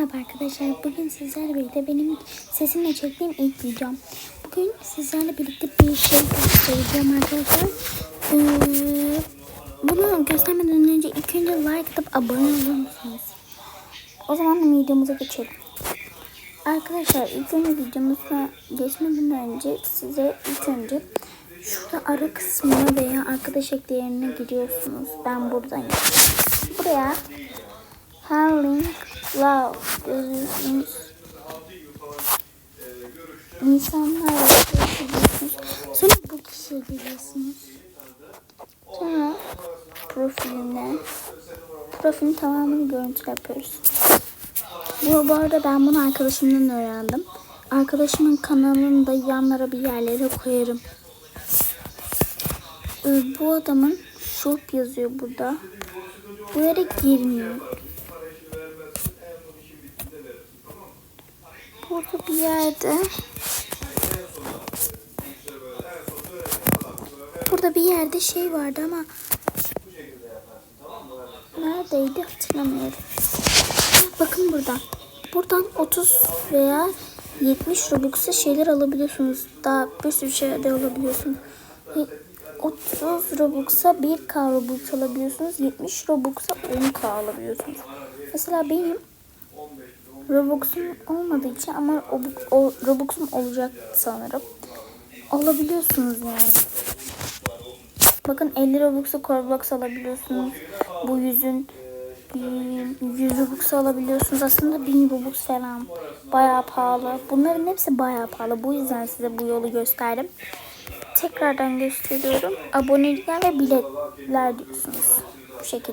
Merhaba arkadaşlar. Bugün sizlerle birlikte benim sesimle çektiğim ilk videom. Bugün sizlerle birlikte bir şey göstereceğim arkadaşlar. Ee, bunu göstermeden önce ilk önce like atıp abone olur musunuz? O zaman videomuza geçelim. Arkadaşlar ilk önce videomuza geçmeden önce size ilk önce şurada ara kısmına veya arkadaş eklerine giriyorsunuz. Ben buradayım. Buraya Howling Love İnsanlarla görüşüyorsunuz. Sonra bu kişiye geliyorsunuz. Sonra profiline profilin tamamını görüntü yapıyoruz. Bu, bu arada ben bunu arkadaşımdan öğrendim. Arkadaşımın kanalını da yanlara bir yerlere koyarım. Ee, bu adamın shop yazıyor burada. Bu yere girmiyor. Burada bir yerde Burada bir yerde şey vardı ama Neredeydi hatırlamıyorum. Bakın burada. Buradan 30 veya 70 Robux'a şeyler alabiliyorsunuz. Daha bir sürü şey de alabiliyorsunuz. 30 Robux'a 1K Robux alabiliyorsunuz. 70 Robux'a 10K alabiliyorsunuz. Mesela benim Robux'um olmadığı için ama o, o Robux'um olacak sanırım. Alabiliyorsunuz yani. Bakın 50 Robux'a Robux alabiliyorsunuz. Bu yüzün 100 Robux alabiliyorsunuz. Aslında 1000 Robux falan. Bayağı pahalı. Bunların hepsi bayağı pahalı. Bu yüzden size bu yolu gösterdim. Tekrardan gösteriyorum. Abonelikler ve biletler diyorsunuz. Bu şekilde.